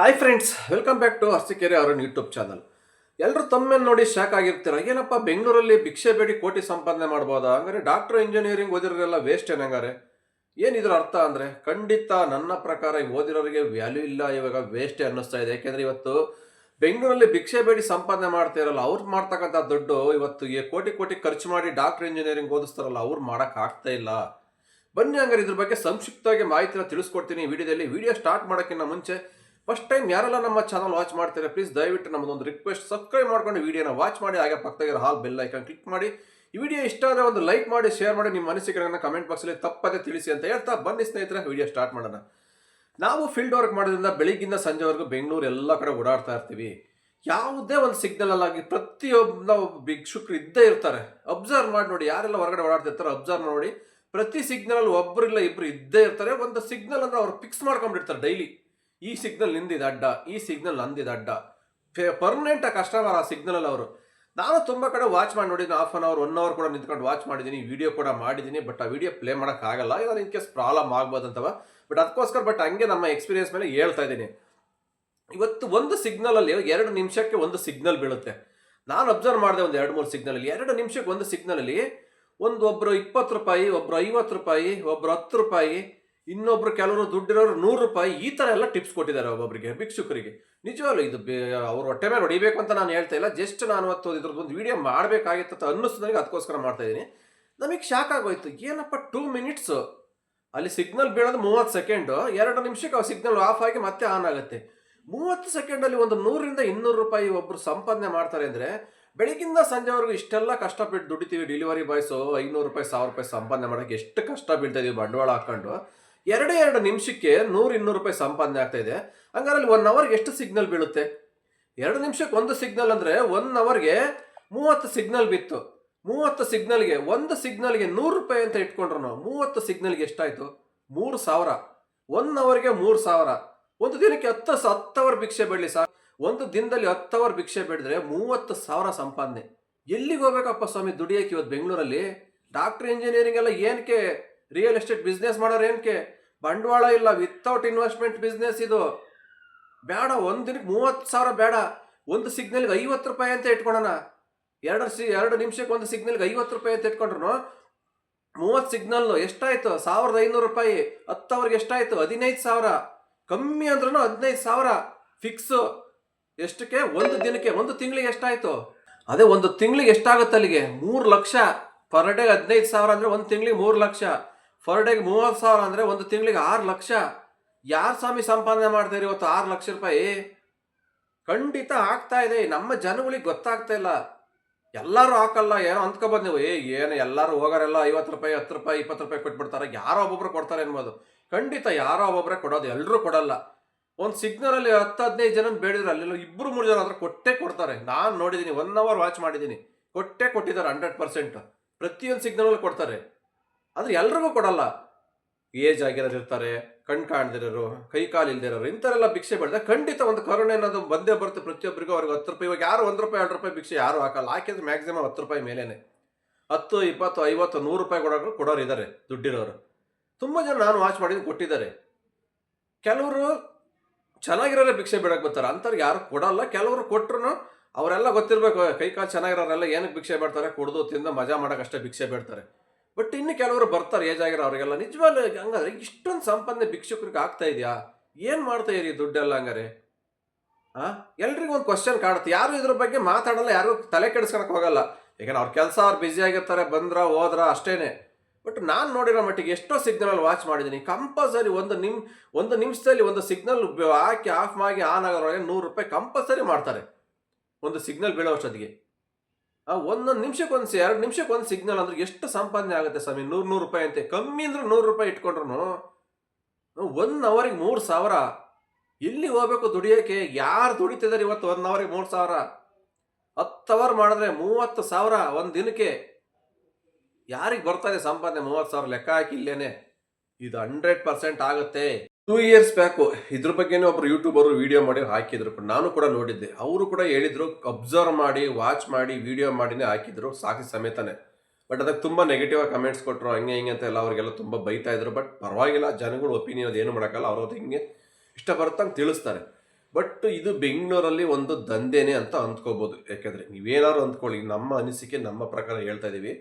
Hi friends welcome back to Arsikere ಅವರ YouTube channel ಎಲ್ಲರೂ ತಮ್ಮೇಲೆ ನೋಡಿ ಶಾಕ್ ಆಗಿರ್ತೀರ? ಏನಪ್ಪ, ಬೆಂಗಳೂರಲ್ಲಿ ಭಿಕ್ಷೆ ಬೇಡಿ, ಕೋಟಿ ಸಂಪಾದನೆ ಮಾಡ್ಬೋದಾ? ಹಂಗಾರೆ ಡಾಕ್ಟರ್ ಇಂಜಿನಿಯರಿಂಗ್ ಓದಿರೋರೆಲ್ಲ ವೇಸ್ಟ್ ಏನಂಗಾರೆ ಏನಿದ್ರ ಅರ್ಥ ಅಂದರೆ, ಖಂಡಿತ ನನ್ನ ಪ್ರಕಾರ ಓದಿರೋರಿಗೆ ವ್ಯಾಲ್ಯೂ ಇಲ್ಲ, ಇವಾಗ ವೇಸ್ಟೇ ಅನ್ನಿಸ್ತಾ ಇದೆ. ಯಾಕೆಂದರೆ ಇವತ್ತು ಬೆಂಗಳೂರಲ್ಲಿ ಭಿಕ್ಷೆ ಬೇಡಿ ಸಂಪಾದನೆ ಮಾಡ್ತಾ ಇರಲ್ಲ, ಅವ್ರು ಮಾಡ್ತಕ್ಕಂಥ ದುಡ್ಡು ಇವತ್ತು ಕೋಟಿ ಕೋಟಿ ಖರ್ಚು ಮಾಡಿ ಡಾಕ್ಟರ್ ಇಂಜಿನಿಯರಿಂಗ್ ಓದಿಸ್ತಾರಲ್ಲ, ಅವ್ರು ಮಾಡೋಕ್ಕಾಗ್ತಾ ಇಲ್ಲ. ಬನ್ನಿ ಹಂಗಾರೆ ಇದ್ರ ಬಗ್ಗೆ ಸಂಕ್ಷಿಪ್ತವಾಗಿ ಮಾಹಿತಿನ ತಿಳಿಸ್ಕೊಡ್ತೀನಿ. ವಿಡಿಯೋದಲ್ಲಿ ವಿಡಿಯೋ ಸ್ಟಾರ್ಟ್ ಮಾಡೋಕ್ಕಿಂತ ಮುಂಚೆ ಫಸ್ಟ್ ಟೈಮ್ ಯಾರೆಲ್ಲ ನಮ್ಮ ಚಾನಲ್ ವಾಚ್ ಮಾಡ್ತೀರಾ ಪ್ಲೀಸ್ ದಯವಿಟ್ಟು ನಮ್ಮದೊಂದು ರಿಕ್ವೆಸ್ಟ್ ಸಬ್ಸ್ಕ್ರೈಬ್ ಮಾಡ್ಕೊಂಡು ವಿಡಿಯೋನ ವಾಚ್ ಮಾಡಿ, ಹಾಗೆ ಪಕ್ಕದಾಗಿರೋ ಹಾಲ್ ಬೆಲ್ ಐಕನ್ ಕ್ಲಿಕ್ ಮಾಡಿ. ಈ ವಿಡಿಯೋ ಇಷ್ಟ ಆದರೆ ಒಂದು ಲೈಕ್ ಮಾಡಿ ಶೇರ್ ಮಾಡಿ, ನಿಮ್ಮ ಮನಸ್ಸಿಗೆ ಕಮೆಂಟ್ ಬಾಕ್ಸಲ್ಲಿ ತಪ್ಪದೆ ತಿಳಿಸಿ ಅಂತ ಹೇಳ್ತಾ ಬನ್ನಿ ಸ್ನೇಹಿತರೆ ವಿಡಿಯೋ ಸ್ಟಾರ್ಟ್ ಮಾಡೋಣ. ನಾವು ಫೀಲ್ಡ್ ವರ್ಕ್ ಮಾಡೋದ್ರಿಂದ ಬೆಳಿಗ್ಗಿಂದ ಸಂಜೆವರೆಗೂ ಬೆಂಗಳೂರು ಎಲ್ಲ ಕಡೆ ಓಡಾಡ್ತಾ ಇರ್ತೀವಿ. ಯಾವುದೇ ಒಂದು ಸಿಗ್ನಲ್ ಅಲ್ಲಾಗಿ ಪ್ರತಿಯೊಬ್ಬ ಬಿಗ್ ಶುಕ್ರ ಇದ್ದೇ ಇರ್ತಾರೆ. ಅಬ್ಸರ್ವ್ ಮಾಡಿ ನೋಡಿ, ಯಾರೆಲ್ಲ ಹೊರಗಡೆ ಓಡಾಡ್ತಿರ್ತಾರೆ ಅಬ್ಸರ್ವ್ ಮಾಡಿ ಪ್ರತಿ ಸಿಗ್ನಲ್ ಒಬ್ಬರಿಲ್ಲ ಇಬ್ಬರು ಇದ್ದೇ ಇರ್ತಾರೆ. ಒಂದು ಸಿಗ್ನಲ್ ಅಂದ್ರೆ ಅವ್ರು ಫಿಕ್ಸ್ ಮಾಡ್ಕೊಂಡ್ಬಿಡ್ತಾರೆ ಡೈಲಿ ಈ ಸಿಗ್ನಲ್ ನಿಂದಿದ ಅಡ್ಡ, ಈ ಸಿಗ್ನಲ್ ನಂದಿದ ಅಡ್ಡ. ಪರ್ಮನೆಂಟ್ ಕಸ್ಟಮರ್ ಆ ಸಿಗ್ನಲ್ ಅಲ್ಲಿ ಅವರು. ನಾನು ತುಂಬ ಕಡೆ ವಾಚ್ ಮಾಡಿ ನೋಡಿದ್ದೀನಿ half an hour one hour ಕೂಡ ನಿಂತ್ಕೊಂಡು ವಾಚ್ ಮಾಡಿದ್ದೀನಿ ವಿಡಿಯೋ ಕೂಡ ಮಾಡಿದ್ದೀನಿ ಬಟ್ ಆ ವಿಡಿಯೋ ಪ್ಲೇ ಮಾಡೋಕ್ಕಾಗಲ್ಲ ಇವಾಗ ಇನ್ ಕೇಸ್ ಪ್ರಾಬ್ಲಮ್ ಆಗ್ಬೋದಂತವ ಬಟ್ ಅದಕ್ಕೋಸ್ಕರ ಬಟ್ ಹಂಗೆ ನಮ್ಮ ಎಕ್ಸ್ಪೀರಿಯನ್ಸ್ ಮೇಲೆ ಹೇಳ್ತಾ ಇದ್ದೀನಿ. ಇವತ್ತು ಒಂದು ಸಿಗ್ನಲ್ ಅಲ್ಲಿ ಎರಡು ನಿಮಿಷಕ್ಕೆ ಒಂದು ಸಿಗ್ನಲ್ ಬೀಳುತ್ತೆ. ನಾನು ಅಬ್ಸರ್ವ್ ಮಾಡಿದೆ ಒಂದು ಎರಡು, ಮೂರು ಸಿಗ್ನಲ್ ಅಲ್ಲಿ. ಎರಡು ನಿಮಿಷಕ್ಕೆ ಒಂದು ಸಿಗ್ನಲ್ ಅಲ್ಲಿ ಒಂದು ಒಬ್ಬರು ಇಪ್ಪತ್ತು ರೂಪಾಯಿ ಒಬ್ಬರು ಐವತ್ತು ರೂಪಾಯಿ ಒಬ್ಬರು ಹತ್ತು ರೂಪಾಯಿ ಇನ್ನೊಬ್ರು ಕೆಲವರು ದುಡ್ಡಿರೋರು ನೂರು ರೂಪಾಯಿ ಈ ಥರ ಎಲ್ಲ ಟಿಪ್ಸ್ ಕೊಟ್ಟಿದ್ದಾರೆ ಒಬ್ಬೊಬ್ಬರಿಗೆ ಭಿಕ್ಷುಕರಿಗೆ. ನಿಜವಾಗ್ಲೂ ಇದು ಅವ್ರ ಹೊಟ್ಟೆ ಮೇಲೆ ಹೊಡಿಬೇಕು ಅಂತ ನಾನು ಹೇಳ್ತಾ ಇಲ್ಲ. ಜಸ್ಟ್ ನಾನು ಅವತ್ತು ಇದ್ರದ್ದು ಒಂದು ವಿಡಿಯೋ ಮಾಡಬೇಕಾಗಿತ್ತು ಅಂತ ನನಗೆ, ಅದಕ್ಕೋಸ್ಕರ ಮಾಡ್ತಾ ಇದ್ದೀನಿ. ನಮಗೆ ಶಾಕ್ ಆಗೋಯ್ತು. ಏನಪ್ಪ ಟೂ ಮಿನಿಟ್ಸು ಅಲ್ಲಿ ಸಿಗ್ನಲ್ ಬೀಳೋದು ಮೂವತ್ತು ಸೆಕೆಂಡು ಎರಡು ನಿಮಿಷಕ್ಕೆ ಆ ಸಿಗ್ನಲ್ ಆಫ್ ಆಗಿ ಮತ್ತೆ ಆನ್ ಆಗುತ್ತೆ. ಮೂವತ್ತು ಸೆಕೆಂಡಲ್ಲಿ ಒಂದು ನೂರರಿಂದ ಇನ್ನೂರು ರೂಪಾಯಿ ಒಬ್ಬರು ಸಂಪಾದನೆ ಮಾಡ್ತಾರೆ ಅಂದರೆ ಬೆಳಗಿಂದ ಸಂಜೆವರೆಗೂ ಇಷ್ಟೆಲ್ಲ ಕಷ್ಟಪಟ್ಟು ದುಡಿತೀವಿ ಡೆಲಿವರಿ ಬಾಯ್ಸು ಐನೂರು ರೂಪಾಯಿ, ಸಾವಿರ ರೂಪಾಯಿ ಸಂಪಾದನೆ ಮಾಡೋಕ್ಕೆ ಎಷ್ಟು ಕಷ್ಟ ಬೀಳ್ತಾ ಇದೀವಿ ಬಂಡವಾಳ ಹಾಕೊಂಡು ಎರಡೇ ಎರಡು ನಿಮಿಷಕ್ಕೆ ನೂರು ಇನ್ನೂರು ರೂಪಾಯಿ ಸಂಪಾದನೆ ಆಗ್ತಾ ಇದೆ. ಹಂಗಾರೆ ಅಲ್ಲಿ ಒನ್ ಅವರ್ಗೆ ಎಷ್ಟು ಸಿಗ್ನಲ್ ಬೀಳುತ್ತೆ? ಎರಡು ನಿಮಿಷಕ್ಕೆ ಒಂದು ಸಿಗ್ನಲ್ ಅಂದರೆ ಒನ್ ಅವರ್ಗೆ ಮೂವತ್ತು ಸಿಗ್ನಲ್ ಬಿತ್ತು. ಮೂವತ್ತು ಸಿಗ್ನಲ್ಗೆ ಒಂದು ಸಿಗ್ನಲ್ಗೆ ನೂರು ರೂಪಾಯಿ ಅಂತ ಇಟ್ಕೊಂಡ್ರು ನಾವು ಮೂವತ್ತು ಸಿಗ್ನಲ್ಗೆ ಎಷ್ಟಾಯಿತು? ಮೂರು ಸಾವಿರ. ಒನ್ ಅವರ್ಗೆ ಮೂರು ಸಾವಿರ. ಒಂದು ದಿನಕ್ಕೆ ಹತ್ತು ಹತ್ತು ಅವರ್ ಭಿಕ್ಷೆ ಬೇಡಲಿ ಸಾ ಒಂದು ದಿನದಲ್ಲಿ ಹತ್ತು ಅವರ್ ಭಿಕ್ಷೆ ಬೇಡಿದ್ರೆ ಮೂವತ್ತು ಸಾವಿರ ಸಂಪಾದನೆ. ಎಲ್ಲಿಗೆ ಹೋಗ್ಬೇಕಪ್ಪ ಸ್ವಾಮಿ ದುಡಿಯೋಕೆ ಇವತ್ತು ಬೆಂಗಳೂರಲ್ಲಿ? ಡಾಕ್ಟರ್ ಇಂಜಿನಿಯರಿಂಗ್ ಎಲ್ಲ ಏನಕ್ಕೆ ರಿಯಲ್ ಎಸ್ಟೇಟ್ ಬಿಸ್ನೆಸ್ ಮಾಡೋರು ಏನಕ್ಕೆ ಬಂಡವಾಳ ಇಲ್ಲ ವಿತೌಟ್ ಇನ್ವೆಸ್ಟ್ಮೆಂಟ್ ಬಿಸ್ನೆಸ್ ಇದು. ಬೇಡ ಒಂದು ದಿನಕ್ಕೆ ಮೂವತ್ತು ಸಾವಿರ ಬೇಡ ಒಂದು ಸಿಗ್ನಲ್ಗೆ ಐವತ್ತು ರೂಪಾಯಿ ಅಂತ ಇಟ್ಕೊಳ್ಳೋಣ ಎರಡು ಸಿ, ಎರಡು ನಿಮಿಷಕ್ಕೆ ಒಂದು ಸಿಗ್ನಲ್ಗೆ ಐವತ್ತು ರೂಪಾಯಿ ಅಂತ ಇಟ್ಕೊಂಡ್ರು ಮೂವತ್ತು ಸಿಗ್ನಲ್ಲು ಎಷ್ಟಾಯಿತು? ಸಾವಿರದ ಐನೂರು ರೂಪಾಯಿ. ಹತ್ತು ಅವ್ರಿಗೆ ಎಷ್ಟಾಯಿತು? ಹದಿನೈದು ಸಾವಿರ. ಕಮ್ಮಿ ಅಂದ್ರೂ ಹದಿನೈದು ಸಾವಿರ. ಫಿಕ್ಸು ಎಷ್ಟಕ್ಕೆ? ಒಂದು ದಿನಕ್ಕೆ, ಒಂದು ತಿಂಗಳಿಗೆ ಎಷ್ಟಾಯಿತು? ಅದೇ ಒಂದು ತಿಂಗಳಿಗೆ ಎಷ್ಟಾಗುತ್ತೆ ಅಲ್ಲಿಗೆ? ಮೂರು ಲಕ್ಷ. ಪರ್ ಡೇ ಹದಿನೈದು ಸಾವಿರ ಅಂದರೆ ಒಂದು ತಿಂಗಳಿಗೆ ಮೂರು ಲಕ್ಷ. ಪರ್ ಡೇಗೆ ಮೂವತ್ತು ಸಾವಿರ ಅಂದರೆ ಒಂದು ತಿಂಗಳಿಗೆ ಆರು ಲಕ್ಷ. ಯಾರು ಸ್ವಾಮಿ ಸಂಪಾದನೆ ಮಾಡ್ತಾರೆ ಇವತ್ತು ಆರು ಲಕ್ಷ ರೂಪಾಯಿ? ಖಂಡಿತ ಆಗ್ತಾ ಇದೆ. ನಮ್ಮ ಜನಗಳಿಗೆ ಗೊತ್ತಾಗ್ತಾ ಇಲ್ಲ. ಎಲ್ಲರೂ ಹಾಕಲ್ಲ, ಏನೋ ಅಂದ್ಕೊಬೋದು ನೀವು. ಏ, ಏನು ಎಲ್ಲರೂ ಹೋಗೋರೆಲ್ಲ ಐವತ್ತು ರೂಪಾಯಿ, ಹತ್ತು ರೂಪಾಯಿ, ಇಪ್ಪತ್ತು ರೂಪಾಯಿ ಕೊಟ್ಬಿಡ್ತಾರೆ. ಯಾರೋ ಒಬ್ಬೊಬ್ರು ಕೊಡ್ತಾರೆ ಅನ್ಬೋದು. ಖಂಡಿತ ಯಾರೋ ಒಬ್ಬೊಬ್ಬರೇ ಕೊಡೋದು ಎಲ್ಲರೂ ಕೊಡಲ್ಲ. ಒಂದು ಸಿಗ್ನಲಲ್ಲಿ ಹತ್ತು, ಹದಿನೈದು ಜನ ಬೇಡಿದ್ರೆ ಅಲ್ಲೆಲ್ಲ ಇಬ್ಬರು ಮೂರು ಜನ ಹತ್ರ ಕೊಟ್ಟೇ ಕೊಡ್ತಾರೆ. ನಾನು ನೋಡಿದ್ದೀನಿ ಒನ್ ಅವರ್ ವಾಚ್ ಮಾಡಿದ್ದೀನಿ ಕೊಟ್ಟೇ ಕೊಟ್ಟಿದ್ದಾರೆ ಹಂಡ್ರೆಡ್ ಪರ್ಸೆಂಟ್ ಪ್ರತಿಯೊಂದು ಸಿಗ್ನಲಲ್ಲಿ ಕೊಡ್ತಾರೆ. ಆದರೆ ಎಲ್ರಿಗೂ ಕೊಡಲ್ಲ. ಏಜ್ ಆಗಿರೋರು ಇರ್ತಾರೆ ಕಣ್ ಕಾಣದಿರೋರು, ಕೈ ಕಾಲು ಇಲ್ದಿರೋರು, ಇಂಥವರೆಲ್ಲ ಭಿಕ್ಷೆ ಬೆಳೆದ ಖಂಡಿತ ಒಂದು ಕರುಣೆ ಅನ್ನೋದು ಬಂದೇ ಬರುತ್ತೆ ಪ್ರತಿಯೊಬ್ಬರಿಗೂ. ಅವ್ರಿಗೆ ಹತ್ತು ರೂಪಾಯಿ, ಇವಾಗ ಯಾರು ಒಂದು ರೂಪಾಯಿ, ಎರಡು ರೂಪಾಯಿ ಭಿಕ್ಷೆ ಯಾರು ಹಾಕಲ್ಲ. ಹಾಕಿದ್ರೆ ಮ್ಯಾಕ್ಸಿಮಮ್ ಹತ್ತು ರೂಪಾಯಿ ಮೇಲೇನೆ. ಹತ್ತು, ಇಪ್ಪತ್ತು, ಐವತ್ತು, ನೂರು ರೂಪಾಯಿ ಕೊಡೋರು ಕೊಡೋರು ಇದ್ದಾರೆ ದುಡ್ಡಿರೋರು. ತುಂಬ ಜನ ನಾನು ವಾಚ್ ಮಾಡಿದ್ದು ಕೊಟ್ಟಿದ್ದಾರೆ. ಕೆಲವರು ಚೆನ್ನಾಗಿರೋರೆ ಭಿಕ್ಷೆ ಬಿಡಕ್ಕೆ ಬರ್ತಾರೆ. ಅಂಥವ್ರಿಗೆ ಯಾರು ಕೊಡಲ್ಲ. ಕೆಲವರು ಕೊಟ್ಟರು ಅವರೆಲ್ಲ ಗೊತ್ತಿರಬೇಕು, ಕೈ ಕಾಲು ಚೆನ್ನಾಗಿರೋರೆಲ್ಲ ಏನಕ್ಕೆ ಭಿಕ್ಷೆ ಬೇಡ್ತಾರೆ, ಕುಡಿದು, ತಿಂದು, ಮಜಾ ಮಾಡೋಕ್ಕಷ್ಟೇ ಭಿಕ್ಷೆ ಬೇಡ್ತಾರೆ. ಬಟ್ ಇನ್ನು ಕೆಲವರು ಬರ್ತಾರೆ ಏಜ್ ಆಗಿರೋ ಅವರಿಗೆಲ್ಲ. ನಿಜವಾಗ್ಲೂ ಹಂಗಾದ್ರೆ ಇಷ್ಟೊಂದು ಸಂಪನ್ನ ಭಿಕ್ಷುಕರಿಗೆ ಆಗ್ತಾ ಇದೆಯಾ? ಏನು ಮಾಡ್ತಾ ಇರಿ ದುಡ್ಡೆಲ್ಲ ಹಂಗಾರೆ? ಹಾಂ ಎಲ್ರಿಗೂ ಒಂದು ಕ್ವಶನ್ ಕಾಣುತ್ತೆ. ಯಾರು ಇದ್ರ ಬಗ್ಗೆ ಮಾತಾಡಲ್ಲ ಯಾರು ತಲೆ ಕೆಡಿಸ್ಕೊಳಕ್ಕೆ ಹೋಗಲ್ಲ. ಯಾಕಂದ್ರೆ ಅವ್ರ ಕೆಲಸ ಅವ್ರು ಬ್ಯುಸಿ ಆಗಿರ್ತಾರೆ, ಬಂದ್ರ, ಹೋದ್ರ ಅಷ್ಟೇನೆ. ಬಟ್ ನಾನು ನೋಡಿರೋ ಮಟ್ಟಿಗೆ ಎಷ್ಟೋ ಸಿಗ್ನಲ್ ವಾಚ್ ಮಾಡಿದ್ದೀನಿ. ಕಂಪಲ್ಸರಿ ಒಂದು ನಿಮ್, ಒಂದು ನಿಮಿಷದಲ್ಲಿ ಒಂದು ಸಿಗ್ನಲ್ ಹಾಕಿ ಆಫ್ ಮಾಡಿ ಆನ್ ಆಗೋದ್ರೊಳಗೆ ನೂರು ರೂಪಾಯಿ ಕಂಪಲ್ಸರಿ ಮಾಡ್ತಾರೆ. ಒಂದು ಸಿಗ್ನಲ್ ಬೀಳೋ ಅಷ್ಟೊತ್ತಿಗೆ. ಒಂದೊಂದು ನಿಮಿಷಕ್ಕೆ ಒಂದು ಎರಡು ನಿಮಿಷಕ್ಕೆ ಒಂದು ಸಿಗ್ನಲ್ ಅಂದ್ರೆ ಎಷ್ಟು ಸಂಪಾದನೆ ಆಗುತ್ತೆ ಸ್ವಾಮಿ? ನೂರು ನೂರು ರೂಪಾಯಿ ಅಂತೆ. ಕಮ್ಮಿ ಅಂದ್ರೆ ನೂರು ರೂಪಾಯಿ ಇಟ್ಕೊಂಡ್ರು ಒನ್ ಅವರಿಗೆ ಮೂರು ಸಾವಿರ. ಎಲ್ಲಿ ಹೋಗ್ಬೇಕು ದುಡಿಯೋಕೆ? ಯಾರು ದುಡಿತಿದ್ದಾರೆ ಇವತ್ತು ಒನ್ ಅವರಿಗೆ ಮೂರು ಸಾವಿರ? ಹತ್ತು ಅವರ್ ಮಾಡಿದ್ರೆ ಮೂವತ್ತು ಸಾವಿರ ಒಂದು ದಿನಕ್ಕೆ. ಯಾರಿಗೆ ಬರ್ತಾ ಸಂಪಾದನೆ ಮೂವತ್ತು ಸಾವಿರ ಲೆಕ್ಕ ಹಾಕಿ ಇಲ್ಲೇನೆ? ಇದು ಹಂಡ್ರೆಡ್ ಪರ್ಸೆಂಟ್ ಆಗುತ್ತೆ. ಟೂ ಇಯರ್ಸ್ ಬ್ಯಾಕು ಇದ್ರ ಬಗ್ಗೆನೇ ಒಬ್ರು ಯೂಟ್ಯೂಬರು ವಿಡಿಯೋ ಮಾಡಿ ಹಾಕಿದ್ರು ನಾನು ಕೂಡ ನೋಡಿದ್ದೆ. ಅವರು ಕೂಡ ಹೇಳಿದ್ರು ಅಬ್ಸರ್ವ್ ಮಾಡಿ ವಾಚ್ ಮಾಡಿ ವಿಡಿಯೋ ಮಾಡಿನೇ ಹಾಕಿದ್ರು. ಸಾಕಿ ಸಮೇತನೇ. ಬಟ್ ಅದಕ್ಕೆ ತುಂಬ ನೆಗೆಟಿವ್ ಆಗಿ ಕಮೆಂಟ್ಸ್ ಕೊಟ್ಟರು ಹಂಗೆ ಹಿಂಗೆ ಅಂತ ಎಲ್ಲ ಅವರಿಗೆಲ್ಲ ತುಂಬ ಬೈತಾ ಇದ್ರು. ಬಟ್ ಪರವಾಗಿಲ್ಲ, ಜನಗಳು ಒಪಿನಿಯನ್ ಏನು ಮಾಡೋಕ್ಕಲ್ಲ. ಅವರು ಹಿಂಗೆ ಇಷ್ಟ ಬರುತ್ತಂಗೆ ತಿಳಿಸ್ತಾರೆ. ಬಟ್ ಇದು ಬೆಂಗಳೂರಲ್ಲಿ ಒಂದು ದಂಧೆನೇ ಅಂತ ಅಂದ್ಕೋಬೋದು ಯಾಕೆಂದರೆ ನೀವೇನಾದ್ರು ಅಂದ್ಕೊಳ್ಳಿ ನಮ್ಮ ಅನಿಸಿಕೆ, ನಮ್ಮ ಪ್ರಕಾರ ಹೇಳ್ತಾ ಇದ್ದೀವಿ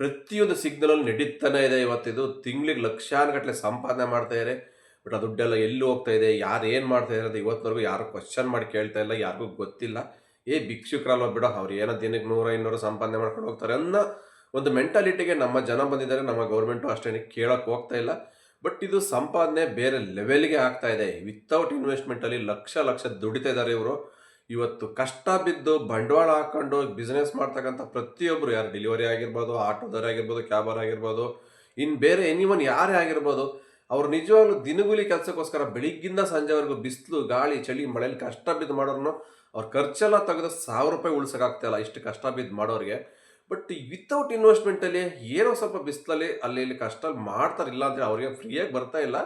ಪ್ರತಿಯೊಂದು ಸಿಗ್ನಲಲ್ಲಿ ನಡೀತಾನೆ ಇದೆ ಇವತ್ತಿದು. ತಿಂಗಳಿಗೆ ಲಕ್ಷಾನುಗಟ್ಟಲೆ ಸಂಪಾದನೆ ಮಾಡ್ತಾ ಇದ್ದಾರೆ ಬಟ್ ಆ ದುಡ್ಡೆಲ್ಲ ಎಲ್ಲಿ ಹೋಗ್ತಾ ಇದೆ, ಯಾರು ಏನು ಮಾಡ್ತಾ ಇದ್ದಾರೆ ಅಂತ ಇವತ್ತಿನವರೆಗೂ ಯಾರು ಕ್ವಶನ್ ಮಾಡಿ ಕೇಳ್ತಾ ಇಲ್ಲ, ಯಾರಿಗೂ ಗೊತ್ತಿಲ್ಲ. ಏ ಭಿಕ್ಷುಕರಲ್ಲ ಬಿಡೋ, ಅವ್ರು ಏನೋ ದಿನಕ್ಕೆ ನೂರ, ಇನ್ನೂರು ಸಂಪಾದನೆ ಮಾಡ್ಕೊಂಡು ಹೋಗ್ತಾರೆ ಅನ್ನೋ ಒಂದು ಮೆಂಟಾಲಿಟಿಗೆ ನಮ್ಮ ಜನ ಬಂದಿದ್ದಾರೆ, ನಮ್ಮ ಗೌರ್ಮೆಂಟು ಅಷ್ಟೇನೆ ಕೇಳೋಕೆ ಹೋಗ್ತಾ ಇಲ್ಲ. ಬಟ್ ಇದು ಸಂಪಾದನೆ ಬೇರೆ ಲೆವೆಲ್ಗೆ ಆಗ್ತಾ ಇದೆ. ವಿತೌಟ್ ಇನ್ವೆಸ್ಟ್ಮೆಂಟಲ್ಲಿ ಲಕ್ಷ ಲಕ್ಷ ದುಡಿತಾ ಇದ್ದಾರೆ ಇವರು. ಇವತ್ತು ಕಷ್ಟ ಬಿದ್ದು ಬಂಡವಾಳ ಹಾಕೊಂಡು ಬಿಸ್ನೆಸ್ ಮಾಡ್ತಕ್ಕಂಥ ಪ್ರತಿಯೊಬ್ಬರು ಯಾರು ಡೆಲಿವರಿ ಆಗಿರ್ಬೋದು, ಆಟೋದವರೇ ಆಗಿರ್ಬೋದು ಕ್ಯಾಬರ್ ಆಗಿರ್ಬೋದು ಇನ್ನು ಬೇರೆ ಎನಿವನ್ ಯಾರೇ ಆಗಿರ್ಬೋದು ಅವ್ರು ನಿಜವಾಗ್ಲೂ ದಿನಗೂಲಿ ಕೆಲಸಕ್ಕೋಸ್ಕರ ಬೆಳಿಗ್ಗಿಂದ ಸಂಜೆವರೆಗೂ ಬಿಸಿಲು, ಗಾಳಿ, ಚಳಿ, ಮಳೆಯಲ್ಲಿ ಕಷ್ಟ ಬಿದ್ದು ಮಾಡೋರು ಅವ್ರ ಖರ್ಚೆಲ್ಲ ತೆಗೆದು ಸಾವಿರ ರೂಪಾಯಿ ಉಳ್ಸೋಕ್ಕಾಗ್ತಾಯಿಲ್ಲ ಇಷ್ಟು ಕಷ್ಟ ಬಿದ್ದು ಮಾಡೋರಿಗೆ ಬಟ್ ವಿತೌಟ್ ಇನ್ವೆಸ್ಟ್ಮೆಂಟಲ್ಲಿ ಏನೋ ಸ್ವಲ್ಪ ಬಿಸಿಲಲ್ಲಿ, ಅಲ್ಲಿ ಇಲ್ಲಿ ಕಷ್ಟ ಮಾಡ್ತಾರಿಲ್ಲ ಅಂದರೆ ಅವ್ರಿಗೆ ಫ್ರೀಯಾಗಿ ಬರ್ತಾ ಇಲ್ಲ.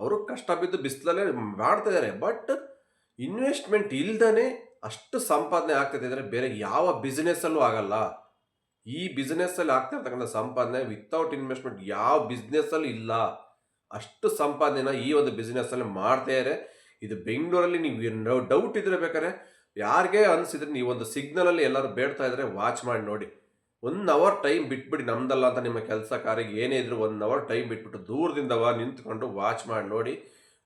ಅವರು ಕಷ್ಟ ಬಿದ್ದು ಬಿಸಿಲಲ್ಲೇ ಮಾಡ್ತಾ ಇದ್ದಾರೆ ಬಟ್ ಇನ್ವೆಸ್ಟ್ಮೆಂಟ್ ಇಲ್ದೇ ಅಷ್ಟು ಸಂಪಾದನೆ ಆಗ್ತದೆ ಅಂದರೆ ಬೇರೆ ಯಾವ ಬಿಸ್ನೆಸ್ಸಲ್ಲೂ ಆಗಲ್ಲ. ಈ ಬಿಸ್ನೆಸ್ಸಲ್ಲಿ ಆಗ್ತಾ ಇರ್ತಕ್ಕಂಥ ಸಂಪಾದನೆ ವಿತೌಟ್ ಇನ್ವೆಸ್ಟ್ಮೆಂಟ್ ಯಾವ ಬಿಸ್ನೆಸ್ಸಲ್ಲೂ ಇಲ್ಲ. ಅಷ್ಟು ಸಂಪಾದನೆನ ಈ ಒಂದು ಬಿಸ್ನೆಸ್ಸಲ್ಲಿ ಮಾಡ್ತಾಯಿದ್ದಾರೆ ಇದು ಬೆಂಗಳೂರಲ್ಲಿ ನೀವು ಡೌಟ್ ಇದ್ರೆ ಬೇಕಾದ್ರೆ ಯಾರಿಗೆ ಅನಿಸಿದ್ರೆ ನೀವು ಒಂದು ಸಿಗ್ನಲಲ್ಲಿ ಎಲ್ಲರೂ ಬೇಡ್ತಾ ಇದ್ರೆ ವಾಚ್ ಮಾಡಿ ನೋಡಿ. ಒನ್ ಅವರ್ ಟೈಮ್ ಬಿಟ್ಬಿಡಿ, ನಮ್ದಲ್ಲ ಅಂತ ನಿಮ್ಮ ಕೆಲಸ ಕಾರ್ಯ ಏನೇ ಇದ್ರು ಒನ್ ಅವರ್ ಟೈಮ್ ಬಿಟ್ಬಿಟ್ಟು ದೂರದಿಂದ ವಾ ನಿಂತ್ಕೊಂಡು ವಾಚ್ ಮಾಡಿ ನೋಡಿ.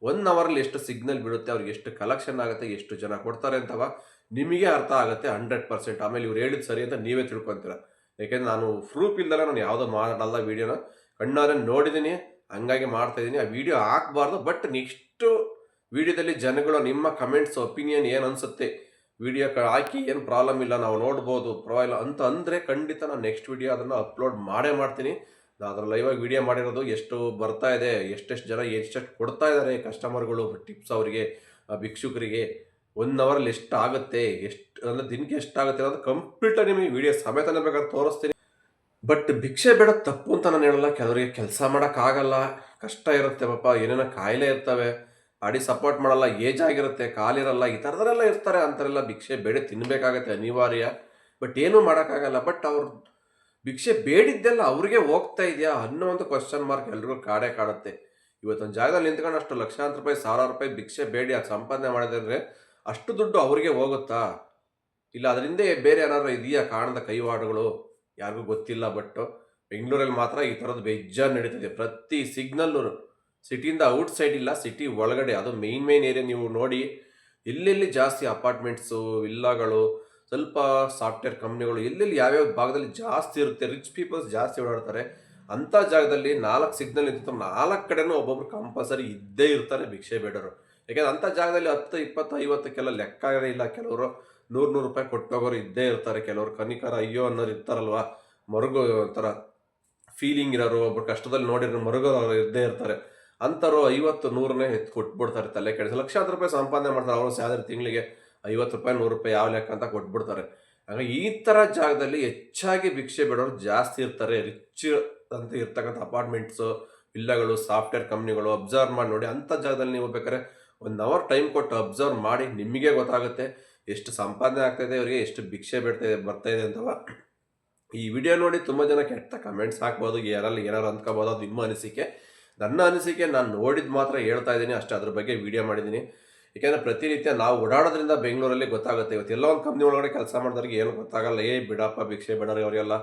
ಒನ್ ಅವರಲ್ಲಿ ಎಷ್ಟು ಸಿಗ್ನಲ್ ಬಿಡುತ್ತೆ ಅವ್ರಿಗೆ ಎಷ್ಟು ಕಲೆಕ್ಷನ್ ಆಗುತ್ತೆ, ಎಷ್ಟು ಜನ ಕೊಡ್ತಾರೆ ಅಂತವ ನಿಮಗೆ ಅರ್ಥ ಆಗುತ್ತೆ ಹಂಡ್ರೆಡ್ ಪರ್ಸೆಂಟ್ ಆಮೇಲೆ ಇವ್ರು ಹೇಳಿದ್ ಸರಿ ಅಂತ ನೀವೇ ತಿಳ್ಕೊತೀರ. ಯಾಕೆಂದ್ರೆ ನಾನು ಪ್ರೂಫ್ ಇಲ್ದಲ್ಲ ನಾನು ಯಾವುದೋ ಮಾಡಲ್ಲ ವಿಡಿಯೋನ ಕಣ್ಣಾರೆ ನೋಡಿದ್ದೀನಿ ಹಂಗಾಗಿ ಮಾಡ್ತಾ ಇದ್ದೀನಿ ಆ ವಿಡಿಯೋ ಹಾಕ್ಬಾರ್ದು ಬಟ್ ನೆಕ್ಸ್ಟು ವಿಡಿಯೋದಲ್ಲಿ ಜನಗಳು ನಿಮ್ಮ ಕಮೆಂಟ್ಸ್ ಒಪಿನಿಯನ್ ಏನು ಅನಿಸುತ್ತೆ? ವಿಡಿಯೋ ಹಾಕಿ ಏನು ಪ್ರಾಬ್ಲಮ್ ಇಲ್ಲ, ನಾವು ನೋಡ್ಬೋದು, ಪರವಾಗಿಲ್ಲ ಅಂತ ಅಂದರೆ ಖಂಡಿತ ನಾನು ನೆಕ್ಸ್ಟ್ ವಿಡಿಯೋ ಅದನ್ನು ಅಪ್ಲೋಡ್ ಮಾಡೇ ಮಾಡ್ತೀನಿ. ನಾನು ಅದ್ರ ಲೈವಾಗಿ ವಿಡಿಯೋ ಮಾಡಿರೋದು ಎಷ್ಟು ಬರ್ತಾ ಇದೆ, ಎಷ್ಟೆಷ್ಟು ಜನ ಎಷ್ಟೆಷ್ಟು ಕೊಡ್ತಾ ಇದ್ದಾರೆ ಕಸ್ಟಮರ್ಗಳು ಟಿಪ್ಸ್ ಅವರಿಗೆ ಭಿಕ್ಷುಕರಿಗೆ ಒನ್ ಅವರಲ್ಲಿ ಎಷ್ಟು ಆಗುತ್ತೆ, ಎಷ್ಟು, ಅಂದರೆ ದಿನಕ್ಕೆ ಎಷ್ಟಾಗುತ್ತೆ ಅನ್ನೋದು ಕಂಪ್ಲೀಟಾಗಿ ನಿಮಗೆ ವಿಡಿಯೋ ಸಮೇತನೇ ಬೇಕಾದ್ರೆ ತೋರಿಸ್ತೀನಿ. ಬಟ್ ಭಿಕ್ಷೆ ಬೇಡ, ತಪ್ಪು ಅಂತ ನಾನು ಹೇಳಲ್ಲ. ಕೆಲವರಿಗೆ ಕೆಲಸ ಮಾಡೋಕ್ಕಾಗಲ್ಲ. ಕಷ್ಟ ಇರುತ್ತೆ ಪಾಪ, ಏನೇನೋ ಕಾಯಿಲೆ ಇರ್ತವೆ. ಅಡಿ ಸಪೋರ್ಟ್ ಮಾಡಲ್ಲ ಏಜ್ ಆಗಿರುತ್ತೆ, ಕಾಲಿರಲ್ಲ, ಈ ಥರದರೆಲ್ಲ ಇರ್ತಾರೆ. ಅಂತಾರೆಲ್ಲ ಭಿಕ್ಷೆ ಬೇಡ ತಿನ್ನಬೇಕಾಗತ್ತೆ ಅನಿವಾರ್ಯ. ಬಟ್ ಏನೂ ಮಾಡೋಕ್ಕಾಗಲ್ಲ. ಬಟ್ ಅವ್ರು ಭಿಕ್ಷೆ ಬೇಡಿದ್ದೆಲ್ಲ ಅವ್ರಿಗೆ ಹೋಗ್ತಾ ಇದೆಯಾ ಅನ್ನೋ ಒಂದು ಕ್ವಶನ್ ಮಾರ್ಕ್ ಎಲ್ರಿಗೂ ಕಾಡೇ ಕಾಡುತ್ತೆ. ಇವತ್ತೊಂದು ಜಾಗದಲ್ಲಿ ನಿಂತ್ಕೊಂಡು ಅಷ್ಟು ಲಕ್ಷಾಂತರ ರೂಪಾಯಿ ಸಾವಿರ ರೂಪಾಯಿ ಭಿಕ್ಷೆ ಬೇಡಿ, ಅದು ಸಂಪಾದನೆ ಮಾಡಿದ್ರೆ ಅಷ್ಟು ದುಡ್ಡು ಅವ್ರಿಗೆ ಹೋಗುತ್ತಾ? ಇಲ್ಲ, ಅದರಿಂದ ಬೇರೆ ಏನಾದ್ರು ಇದೆಯಾ ಕಾಣದ ಕೈವಾಡುಗಳು? ಯಾರಿಗೂ ಗೊತ್ತಿಲ್ಲ ಬಟ್ ಬೆಂಗಳೂರಲ್ಲಿ ಮಾತ್ರ ಈ ಥರದ್ದು ಬೇಜಾರು ನಡೀತಿದೆ. ಪ್ರತಿ ಸಿಗ್ನಲ್ಲು ಸಿಟಿಯಿಂದ ಔಟ್ ಸೈಡ್ ಇಲ್ಲ, ಸಿಟಿ ಒಳಗಡೆ. ಅದು ಮೇಯ್ನ್ ಮೇನ್ ಏರಿಯಾ ನೀವು ನೋಡಿ, ಎಲ್ಲೆಲ್ಲಿ ಜಾಸ್ತಿ ಅಪಾರ್ಟ್ಮೆಂಟ್ಸು, ವಿಲ್ಲಾಗಳು, ಸ್ವಲ್ಪ ಸಾಫ್ಟ್ವೇರ್ ಕಂಪ್ನಿಗಳು, ಎಲ್ಲೆಲ್ಲಿ ಯಾವ್ಯಾವ ಭಾಗದಲ್ಲಿ ಜಾಸ್ತಿ ಇರುತ್ತೆ ರಿಚ್ ಪೀಪಲ್ಸ್ ಜಾಸ್ತಿ ಓಡಾಡ್ತಾರೆ, ಅಂಥ ಜಾಗದಲ್ಲಿ ನಾಲ್ಕು ಸಿಗ್ನಲ್ ನಿಂತು ನಾಲ್ಕು ಕಡೆನೂ ಒಬ್ಬೊಬ್ರು ಕಂಪಲ್ಸರಿ ಇದ್ದೇ ಇರ್ತಾರೆ ಭಿಕ್ಷೆ ಬೇಡರು. ಯಾಕೆಂದ್ರೆ ಅಂಥ ಜಾಗದಲ್ಲಿ ಹತ್ತು, ಇಪ್ಪತ್ತು, ಐವತ್ತಕ್ಕೆಲ್ಲ ಲೆಕ್ಕ ಇಲ್ಲ ಕೆಲವರು. ನೂರು ನೂರು ರೂಪಾಯಿ ಕೊಟ್ಟೋಗೋರು ಇದ್ದೇ ಇರ್ತಾರೆ. ಕೆಲವರು ಕನಿಕರ ಅಯ್ಯೋ ಅನ್ನೋರು ಇರ್ತಾರಲ್ವ? ಮರುಗು ಒಂಥರ ಫೀಲಿಂಗ್ ಇರೋರು ಒಬ್ಬರು ಕಷ್ಟದಲ್ಲಿ ನೋಡಿರೋ ಮರುಗೋರು ಇದ್ದೇ ಇರ್ತಾರೆ. ಅಂಥವ್ರು ಐವತ್ತು ನೂರನೇ ಎತ್ತು ಕೊಟ್ಬಿಡ್ತಾರೆ ತಲೆ ಕೆಡಿಸಿ. ಲಕ್ಷಾಂತರ ರೂಪಾಯಿ ಸಂಪಾದನೆ ಮಾಡ್ತಾರೆ. ಅವರು ಸ್ಯಾಲರಿ ತಿಂಗಳಿಗೆ ಐವತ್ತು ರೂಪಾಯಿ, ನೂರು ರೂಪಾಯಿ ಯಾವ ಲೆಕ್ಕ ಅಂತ ಕೊಟ್ಬಿಡ್ತಾರೆ. ಹಾಗೆ ಈ ಥರ ಜಾಗದಲ್ಲಿ ಹೆಚ್ಚಾಗಿ ಭಿಕ್ಷೆ ಬೇಡೋರು ಜಾಸ್ತಿ ಇರ್ತಾರೆ. ರಿಚ್ ಅಂತ ಇರ್ತಕ್ಕಂಥ ಅಪಾರ್ಟ್ಮೆಂಟ್ಸು, ವಿಲ್ಲಗಳು, ಸಾಫ್ಟ್ವೇರ್ ಕಂಪ್ನಿಗಳು ಅಬ್ಸರ್ವ್ ಮಾಡಿ ನೋಡಿ ಅಂಥ ಜಾಗದಲ್ಲಿ ನೀವು ಬೇಕಾದ್ರೆ ಒನ್ ಅವರ್ ಟೈಮ್ ಕೊಟ್ಟು ಅಬ್ಸರ್ವ್ ಮಾಡಿ. ನಿಮಗೆ ಗೊತ್ತಾಗುತ್ತೆ. ಎಷ್ಟು ಸಂಪಾದನೆ ಆಗ್ತಾಯಿದೆ ಅವರಿಗೆ ಎಷ್ಟು ಭಿಕ್ಷೆ ಬಿಡ್ತಾ ಇದೆ ಬರ್ತಾ ಇದೆ ಅಂತವ ಈ ವಿಡಿಯೋ ನೋಡಿ ತುಂಬ ಜನ ಕೆಟ್ಟ ಕಮೆಂಟ್ಸ್ ಹಾಕ್ಬೋದು, ಯಾರಲ್ಲಿ ಏನಾರು ಅಂದ್ಕೋಬೋದು, ಅದು ನಿಮ್ಮ ಅನಿಸಿಕೆ. ನನ್ನ ಅನಿಸಿಕೆ, ನಾನು ನೋಡಿದ ಮಾತ್ರ ಹೇಳ್ತಾ ಇದ್ದೀನಿ, ಅಷ್ಟೇ ಅದ್ರ ಬಗ್ಗೆ ವಿಡಿಯೋ ಮಾಡಿದ್ದೀನಿ. ಏಕೆಂದರೆ ಪ್ರತಿನಿತ್ಯ ನಾವು ಓಡಾಡೋದ್ರಿಂದ ಬೆಂಗಳೂರಲ್ಲಿ ಗೊತ್ತಾಗುತ್ತೆ. ಇವತ್ತು ಎಲ್ಲ ಒಂದು ಕಂಪ್ನಿ ಒಳಗಡೆ ಕೆಲಸ ಮಾಡಿದವ್ರಿಗೆ ಏನು ಗೊತ್ತಾಗಲ್ಲ. ಏ, ಬಿಡಪ್ಪ, ಭಿಕ್ಷೆ ಬಿಡೋರು ಅವರೆಲ್ಲ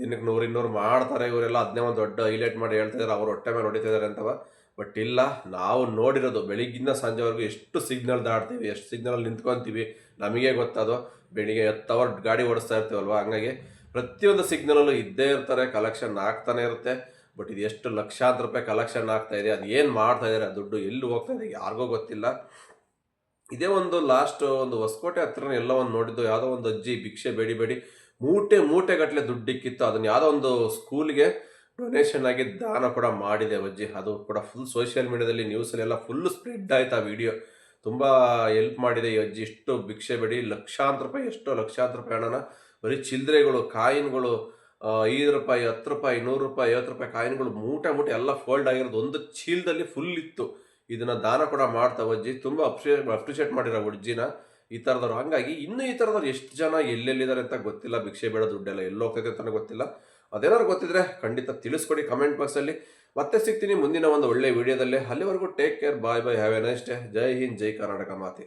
ದಿನಕ್ಕೆ ನೂರು ಇನ್ನೂರು ಮಾಡ್ತಾರೆ, ಇವರೆಲ್ಲ ಅದನ್ನೇ ಒಂದು ದೊಡ್ಡ ಹೈಲೈಟ್ ಮಾಡಿ ಹೇಳ್ತಿದ್ದಾರೆ ಅವ್ರು ಹೊಟ್ಟೆ ಮೇಲೆ ಹೊಡಿತಿದ್ದಾರೆ ಅಂತವ. ಬಟ್ ಇಲ್ಲ, ನಾವು ನೋಡಿರೋದು ಬೆಳಿಗ್ಗಿಂದ ಸಂಜೆವರೆಗೂ ಎಷ್ಟು ಸಿಗ್ನಲ್ ದಾಡ್ತೀವಿ ಎಷ್ಟು ಸಿಗ್ನಲ್ ನಿಂತ್ಕೊತೀವಿ, ನಮಗೆ ಗೊತ್ತದು, ಬೆಳಿಗ್ಗೆ ಹತ್ತು ಅವರ್ ಗಾಡಿ ಓಡಿಸ್ತಾ ಇರ್ತೀವಲ್ವ, ಹಂಗಾಗಿ ಪ್ರತಿಯೊಂದು ಸಿಗ್ನಲಲ್ಲೂ ಇದ್ದೇ ಇರ್ತಾರೆ ಕಲೆಕ್ಷನ್ ಆಗ್ತಾನೆ ಇರುತ್ತೆ, ಬಟ್ ಇದು ಎಷ್ಟು ಲಕ್ಷಾಂತರ ರೂಪಾಯಿ ಕಲೆಕ್ಷನ್ ಆಗ್ತಾ ಇದೆ, ಅದು ಏನು ಮಾಡ್ತಾ ಇದ್ದಾರೆ ಆ ದುಡ್ಡು ಎಲ್ಲಿ ಹೋಗ್ತಾ ಇದೆ, ಯಾರಿಗೂ ಗೊತ್ತಿಲ್ಲ. ಇದೇ ಒಂದು ಲಾಸ್ಟ್ ಒಂದು ಹೊಸಕೋಟೆ ಹತ್ರ ಎಲ್ಲ ಒಂದು ನೋಡಿದ್ದು, ಯಾವುದೋ ಒಂದು ಅಜ್ಜಿ ಭಿಕ್ಷೆ ಬೇಡಿ ಬೇಡಿ, ಮೂಟೆ ಮೂಟೆಗಟ್ಟಲೆ ದುಡ್ಡಿಕ್ಕಿತ್ತು, ಅದನ್ನು ಯಾವುದೋ ಒಂದು ಸ್ಕೂಲ್ಗೆ ಡೊನೇಷನ್ ಆಗಿ ದಾನ ಕೂಡ ಮಾಡಿದೆ ಅಜ್ಜಿ. ಅದು ಕೂಡ ಫುಲ್ ಸೋಷಿಯಲ್ ಮೀಡಿಯಾದಲ್ಲಿ ನ್ಯೂಸಲ್ಲೆಲ್ಲ ಫುಲ್ ಸ್ಪ್ರೆಡ್ ಆಯ್ತು ಆ ವಿಡಿಯೋ ತುಂಬ ಹೆಲ್ಪ್ ಮಾಡಿದೆ ಈ ಅಜ್ಜಿ. ಇಷ್ಟು ಭಿಕ್ಷೆ ಬೇಡಿ. ಲಕ್ಷಾಂತರ ರೂಪಾಯಿ ಎಷ್ಟೋ, ಲಕ್ಷಾಂತರ ರೂಪಾಯಿ ಹಣನ. ಬರೀ ಚಿಲ್ದ್ರೆಗಳು ಕಾಯಿನ್ಗಳು ಐದು ರೂಪಾಯಿ, ಹತ್ತು ರೂಪಾಯಿ, ನೂರು ರೂಪಾಯಿ, ಐವತ್ತು ರೂಪಾಯಿ ಕಾಯಿನ್ಗಳು ಮೂಟೆ ಮೂಟೆ ಎಲ್ಲ ಫೋಲ್ಡ್ ಆಗಿರೋದು. ಒಂದು ಚೀಲದಲ್ಲಿ ಫುಲ್ ಇತ್ತು. ಇದನ್ನ ದಾನ ಕೂಡ ಮಾಡ್ತಾ ಅಜ್ಜಿ. ತುಂಬ ಅಪ್ರಿಶಿಯೇಟ್ ಅಪ್ರಿಷಿಯೇಟ್ ಮಾಡಿರೋ ಅಜ್ಜಿನ ಈ ಥರದವ್ರು ಹಂಗಾಗಿ ಇನ್ನೂ ಈ ಥರದವ್ರು ಎಷ್ಟು ಜನ ಎಲ್ಲೆಲ್ಲಿದ್ದಾರೆ ಅಂತ ಗೊತ್ತಿಲ್ಲ. ಭಿಕ್ಷೆ ಬೇಡ, ದುಡ್ಡೆಲ್ಲ ಎಲ್ಲೋಗ್ತೈತೆ ಅಂತ ಗೊತ್ತಿಲ್ಲ. ಅದೇನಾದ್ರು ಗೊತ್ತಿದ್ರೆ ಖಂಡಿತ ತಿಳಿಸ್ಕೊಡಿ ಕಮೆಂಟ್ ಬಾಕ್ಸಲ್ಲಿ ಮತ್ತೆ ಸಿಗ್ತೀನಿ ಮುಂದಿನ ಒಂದು ಒಳ್ಳೆ ವಿಡಿಯೋದಲ್ಲಿ ಅಲ್ಲಿವರೆಗೂ take care bye bye have a nice day ಜೈ ಹಿಂದ್, ಜೈ ಕರ್ನಾಟಕ ಮಾತೆ.